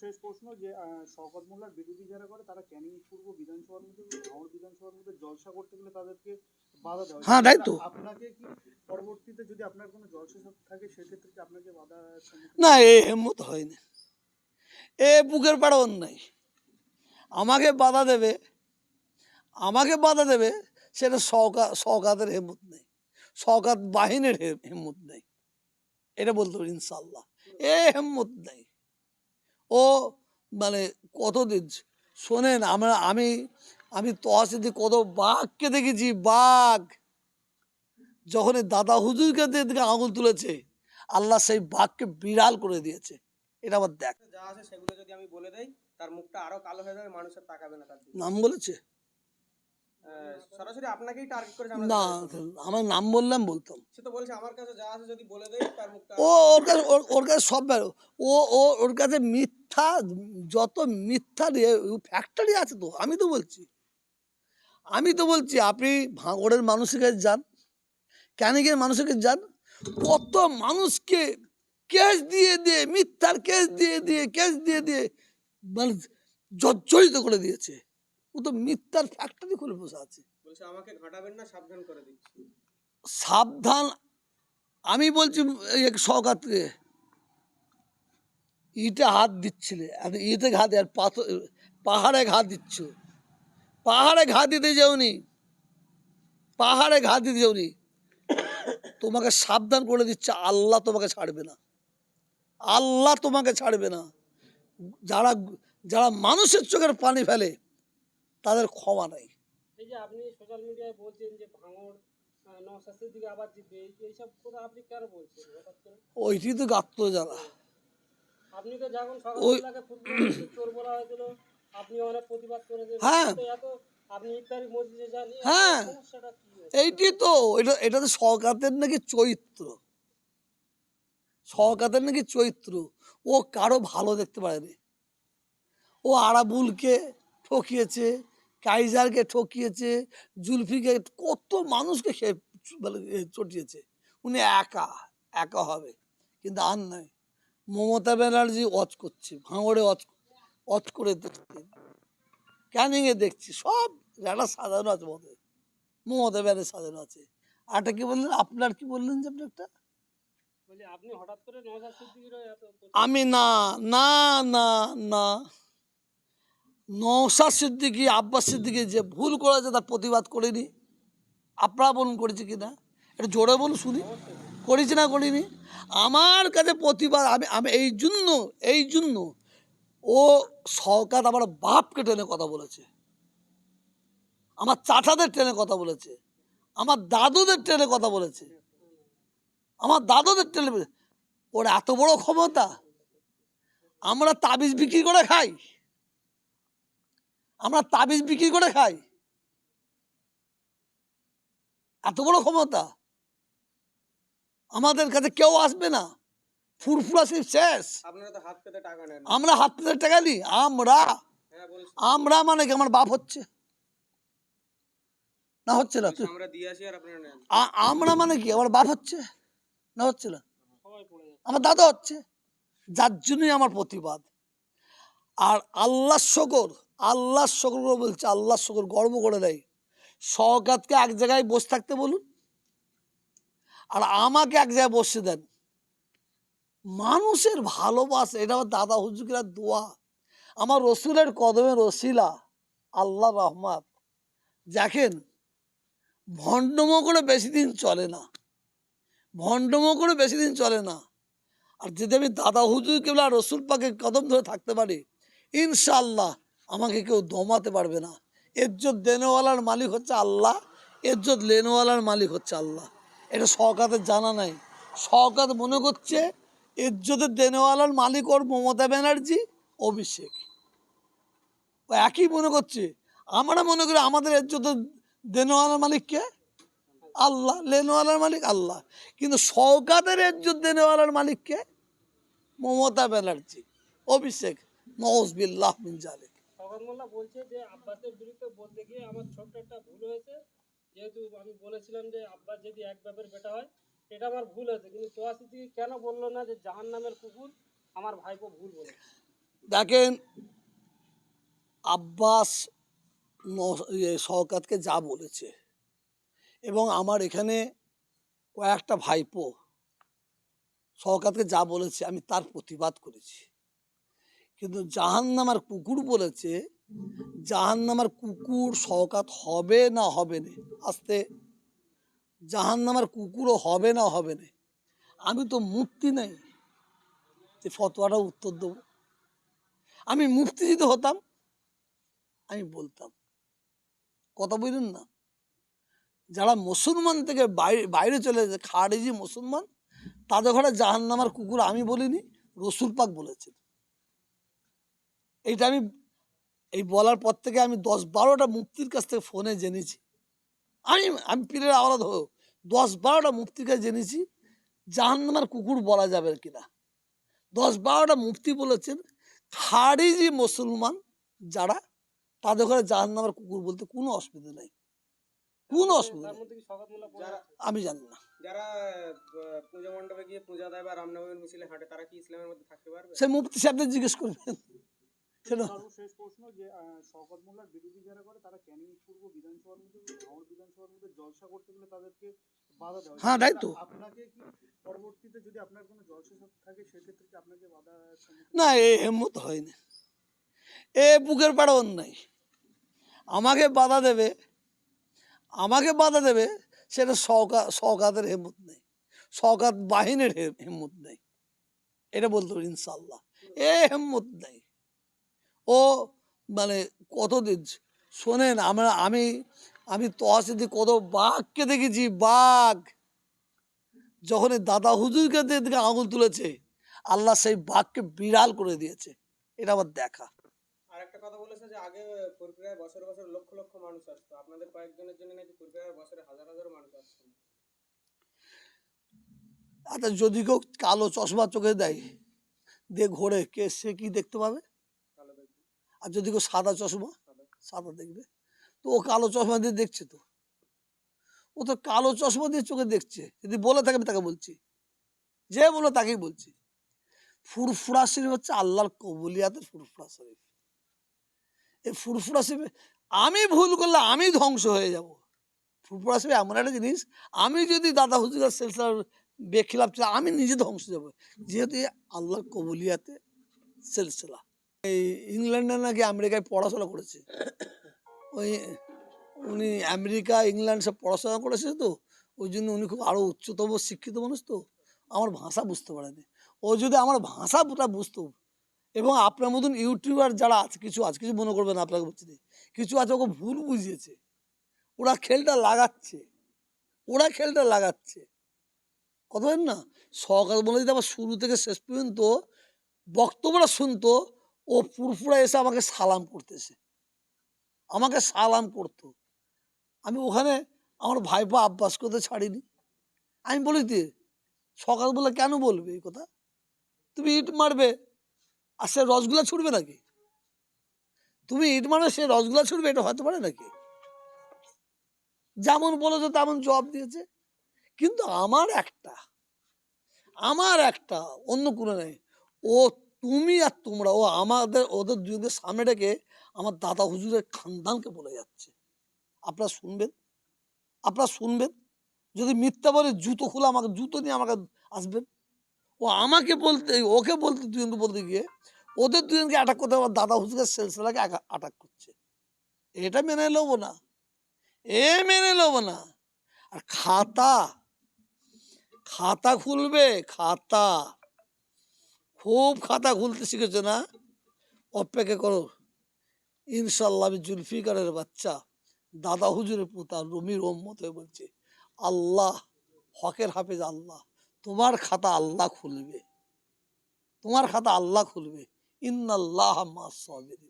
শেষ প্রশ্ন যে শওকত মোল্লার বিরোধী যারা করে তারা ক্যানিং পূর্ব বিধানসভার মধ্যে ভাঙড় বিধানসভার মধ্যে জলসা করতে গেলে তাদেরকে বাধা দেওয়া হয়। হ্যাঁ, তাই তো। আপনাকে কি পরবর্তীতে যদি আপনার কোনো জলসা থাকে সেক্ষেত্রে কি আপনাকে বাধা না এ হেম্মত হয়নি। এ বুকের পাড়া অন্যায়। আমাকে বাধা দেবে আমাকে বাধা দেবে সেটা সৌকা সৌকাতের হেম্মত নেই। সৌকাত বাহিনীর হে- হেম্মত নেই। এটা বলতে পারি ইনশাল্লাহ এ হেম্মত নেই। ও মানে কত দিন শোনেন আমরা আমি আমি তহসিদি কত বাঘকে দেখেছি বাঘ। যখন এই দাদা হুজুরকে দিকে আঙুল তুলেছে আল্লাহ সেই বাঘকে বিড়াল করে দিয়েছে। এটা আবার দেখ। যা আছে সেগুলো যদি আমি বলে দেই তার মুখটা আরও কালো হয়ে যাবে মানুষের তাকাবে না তার নাম বলেছে? সরাসরি আপনাকেই টার্গেট করে না আমার নাম বললাম বলতাম। সে তো বলছে আমার কাছে যা আছে যদি বলে দেই তার মুখটা ও ওর কাছে ওর- কাছে সব বেরো ও ও ওর কাছে মিথ্যা যত মিথ্যা ফ্যাক্টরি আছে তো আমি তো বলছি। আমি তো বলছি আপনি ভাঙড়ের মানুষের কাছে যান ক্যানিকের মানুষের কাছে যান কত মানুষকে কেস দিয়ে দিয়ে মিথ্যার কেস দিয়ে দিয়ে কেস দিয়ে দিয়ে মানে জর্জরিত করে দিয়েছে। ও তো মিথ্যার ফ্যাক্টরি খুলে বসে আছে। আমাকে ঘাটাবেন না সাবধান করে দিচ্ছি। সাবধান? আমি বলছি সকাতকে ইটে হাত দিচ্ছিলে আর ইটে ঘা আর পাথর পাহাড়ে ঘা দিচ্ছ। পাহাড়ে ঘা দিতে যাওনি। পাহাড়ে ঘা দিতে যাওনি। তোমাকে সাবধান করে দিচ্ছে আল্লাহ তোমাকে ছাড়বে না। আল্লাহ তোমাকে ছাড়বে না। যারা যারা মানুষের চোখের পানি ফেলে তাদের ক্ষমা নাই। এই যে আপনি সোশ্যাল মিডিয়ায় বলছেন যে ভাঙড় নশাস্তির দিকে আবার জিতবে এই- এইসব কথা আপনি কেন বলছেন? ওইটি তো গাত্র যারা। আপনি তো যখন ওই- সকালবেলাকে বলা হয়েছিল আপনি অনেক প্রতিবাদ করেছেন। হ্যাঁ। হ্যাঁ। এইটি তো এটা এটা তো সরকারের নাকি চরিত্র। সরকারের নাকি চরিত্র। ও কারও ভালো দেখতে পারেনি। ও আরাবুলকে ঠকিয়েছে। কাইজারকে ঠকিয়েছে জুলফিকে কত মানুষকে সে চটিয়েছে। উনি একা একা হবে। কিন্তু আর নয় মমতা ব্যানার্জি অচ করছে ভাঙড়ে অচ অচ করে দেখছে। ক্যানিংয়ে দেখছি সব একটা সাজানো আছে মধ্যে মমতা ব্যানার্জি সাজানো আছে। আরটা কি বললেন? আপনার কি বললেন যে আপনি একটা? আমি না না না না। নৌসাদ সিদ্দিকি, আব্বাস সিদ্দিকি যে ভুল করেছে তার প্রতিবাদ করিনি। আপনারা বলুন করেছি কি না? এটা জোরে বলুন, শুনি। করেছি না করিনি? আমার কাছে প্রতিবাদ, আমি আমি এই জন্য এই জন্য ও সরকার আমার বাপকে টেনে কথা বলেছে। আমার চাচাদের ট্রেনে কথা বলেছে। আমার দাদুদের ট্রেনে কথা বলেছে। আমার দাদুদের ট্রেনে ওর এত বড় ক্ষমতা? আমরা তাবিজ বিক্রি করে খাই। আমরা তাবিজ বিক্রি করে খাই। এত বড় ক্ষমতা। আমাদের কাছে কেউ আসবে না। ফুরফুরা সেই শেষ। আমরা হাত পেতে টাকা নিই। আমরা হ্যাঁ আমরা মানে কি আমার বাপ হচ্ছে? না হচ্ছে না আমরা মানে কি আমার বাপ হচ্ছে? না হচ্ছে না? আমার দাদা হচ্ছে। যার জন্যই আমার প্রতিবাদ। আর আল্লাহ শকর আল্লাহ শকর করে বলছে, আল্লাহ শকর গর্ব করে দেয়। সহকাতকে এক জায়গায় বসে থাকতে বলুন, আর আমাকে এক জায়গায় বসে দেন। মানুষের ভালোবাসা, এটা আমার দাদা হুজুকিরা দোয়া। আমার রসুলের কদমে রসিলা আল্লাহ রহমাত। দেখেন, ভণ্ডমো করে বেশি দিন চলে না। ভণ্ডমো করে বেশি দিন চলে না। আর যদি আমি দাদা হুজুর কেবল রসুল পাকে কদম ধরে থাকতে পারি ইনশাল্লাহ আমাকে কেউ দমাতে পারবে না। এজ্জত দেনেওয়ালার মালিক হচ্ছে আল্লাহ, এজ্জত লেনেওয়ালার মালিক হচ্ছে আল্লাহ। এটা সরকারের জানা নাই। সরকার মনে করছে এজ্জতের দেনেওয়ালার মালিক ওর মমতা ব্যানার্জি, অভিষেক। ও একই মনে করছে। আমরা মনে করি আমাদের এজ্জতের দেনেওয়ালার মালিক কে? আল্লাহ। লেনওয়ালার মালিক আল্লাহ। কিন্তু সৌকাতের ইজ্জত দেনেওয়ালার মালিককে মমতা ব্যানার্জি, অভিষেক। নওয়াজবিল্লাহ মিন জালিক মোল্লা বলছে যে আব্বাসের বিরুদ্ধে বলতে গিয়ে আমার ছোট্ট একটা ভুল হয়েছে। যেহেতু আমি বলেছিলাম যে আব্বাস যদি এক বাপের বেটা হয় এটা আমার ভুল হয়েছে। কিন্তু তোয়াশি কেন বলল না যে জাহান নামের কুকুর আমার ভাইপো ভুল বলে? দেখেন, আব্বাস ন- ইয়ে যা বলেছে, এবং আমার এখানে কয়েকটা ভাইপো শওকাতকে যা বলেছে আমি তার প্রতিবাদ করেছি। কিন্তু জাহান্নামার কুকুর বলেছে, জাহান্নামার কুকুর শওকাত হবে না হবে না। আস্তে, জাহান্নামার কুকুরও হবে না হবে না। আমি তো মুক্তি নেই যে ফতোয়াটা উত্তর দেবো। আমি মুফতি যদি হতাম, আমি বলতাম। কথা বুঝলেন না? যারা মুসলমান থেকে বাইরে বাইরে চলে যায় খারেজি মুসলমান, তাদের ঘরে জাহান নামার কুকুর আমি বলিনি, রসুল পাক বলেছেন। এইটা আমি এই বলার পর থেকে আমি দশ বারোটা মুক্তির কাছ থেকে ফোনে জেনেছি। আমি আমি পীরের আওলাদ হয়েও দশ বারোটা মুক্তির কাছে জেনেছি জাহান নামার কুকুর বলা যাবে কিনা। দশ বারোটা মুফতি বলেছেন খারিজি মুসলমান যারা তাদের ঘরে জাহান নামার কুকুর বলতে কোনো অসুবিধা নেই। কোনো অসুবিধা আমি জানি না। যারা পূজা মণ্ডপে গিয়ে পূজা দেয় বা রামনবমীর মিছিলে হাঁটে তারা কি ইসলামের মধ্যে থাকতে পারবে? সে মুফতি সাহেবদের জিজ্ঞেস করবেন। সেটা সর্বশেষ প্রশ্ন যে শওকত মোল্লার বিরোধী যারা করে তারা ক্যানিং পূর্ব বিধানসভার মধ্যে বিধানসভার মধ্যে জলসা করতে গেলে তাদেরকে বাধা দেওয়া হ্যাঁ, তাই তো। আপনাকে কি পরবর্তীতে যদি আপনার কোনো জলসা থাকে সেক্ষেত্রে কি আপনাকে বাধা না এ হেম্মত হয়নি। এ বুকের পাড়া অন্যায়। আমাকে বাধা দেবে আমাকে বাধা দেবে সেটা সৌকা সৌকাতের হেম্মত নেই। সৌকাত বাহিনীর হে- হেম্মত নেই। এটা বলতে পারি ইনশাল্লাহ এ হেম্মত নেই। ও মানে কতদিন শোনেন আমরা আমি আমি তহসিদি কত বাঘকে দেখেছি বাঘ। যখন দাদা হুজুরকে দিকে আঙুল তুলেছে আল্লাহ সেই বাঘকে বিড়াল করে দিয়েছে। এটা আমার দেখা। কথা বলেছে যে আগে ফুরফুরায় বছর বছর লক্ষ লক্ষ মানুষ আসতো। আপনাদের কয়েকজনের জন্য নাকি ফুরফুরায় বছরে হাজার হাজার মানুষ আচ্ছা যদি কেউ কালো চশমা চোখে দেয় দিয়ে ঘোরে কে সে কি দেখতে পাবে? আর যদি কেউ সাদা চশমা, সাদা। দেখবে। তো ও কালো চশমা দিয়ে দেখছে তো। ও তো কালো চশমা দিয়ে চোখে দেখছে। যদি বলে থাকে তাকে বলছি। যে বলো, তাকেই বলছি। ফুরফুরা শরীফ হচ্ছে আল্লাহর কবুলিয়াতের ফুরফুরা শরীফ। এই ফুরফুরা শরীফ আমি ভুল করলে আমি ধ্বংস হয়ে যাব। ফুরফুরা শরীফ এমন একটা জিনিস, আমি যদি দাদা হুজুরের সিলসিলার বেখিলাপ ছিল, আমি নিজে ধ্বংস যাব। যেহেতু আল্লাহর কবুলিয়াতে সিলসিলা। এই ইংল্যান্ডে নাকি আমেরিকায় পড়াশোনা করেছে। ওই উনি আমেরিকা, ইংল্যান্ড সব পড়াশোনা করেছে তো, ওই জন্য উনি খুব আরও উচ্চতম শিক্ষিত মানুষ তো। আমার ভাষা বুঝতে পারেনি। ও যদি আমার ভাষা ভাষাটা বুঝতো, এবং আপনার মতন ইউটিউবার যারা আছে, কিছু আছে, কিছু মনে করবেন আপনাকে বলছি। কিছু আছে ওকে ভুল বুঝিয়েছে। ওরা খেলটা লাগাচ্ছে। ওরা খেলটা লাগাচ্ছে। কথা না? সকাল বলে যদি আবার শুরু থেকে শেষ পর্যন্ত বক্তব্যটা শুনতো ও পুরপুরা এসে আমাকে সালাম করতেছে। আমাকে সালাম করতো। আমি ওখানে আমার ভাইপো আব্বাস করতে ছাড়িনি। আমি বলি দিয়ে সকালবেলা কেন বলবে এই কথা? তুমি ইট মারবে, আর সে রসগুলা ছুটবে নাকি? তুমি ইট মারবে, সে রসগুলা ছুটবে এটা হতে পারে নাকি? যেমন বলেছ, তেমন জবাব দিয়েছে। কিন্তু আমার একটা আমার একটা, অন্য কোনো নেই। ও তুমি আর তোমরা ও আমাদের, ওদের দুজনের সামনে ডেকে আমার দাদা হুজুরের খানদানকে বলে যাচ্ছে। আপনারা শুনবেন? আপনারা শুনবেন? যদি মিথ্যা বলে জুতো খুলে আমাকে, জুতো নিয়ে আমাকে আসবেন? ও আমাকে বলতে, ওকে বলতে, দুজনকে বলতে গিয়ে ওদের দুজনকে অ্যাটাক করতে আমার দাদা হুজুরের সেলসেলাকে অ্যাটাক করছে। এটা মেনে নেব না। এ মেনে নেব না। আর খাতা খাতা খুলবে, খাতা। খুব খাতা খুলতে শিখেছে না? অপেক্ষা করো। ইনশাল্লাহ আমি জুলফিকারের বাচ্চা, দাদা হুজুরের পুতা রুমির ওম্মত হয়ে বলছে, আল্লাহ, হকের হাফেজ আল্লাহ, তোমার খাতা আল্লাহ খুলবে। তোমার খাতা আল্লাহ খুলবে। ইন্নাল্লাহ মা সাবিরিন।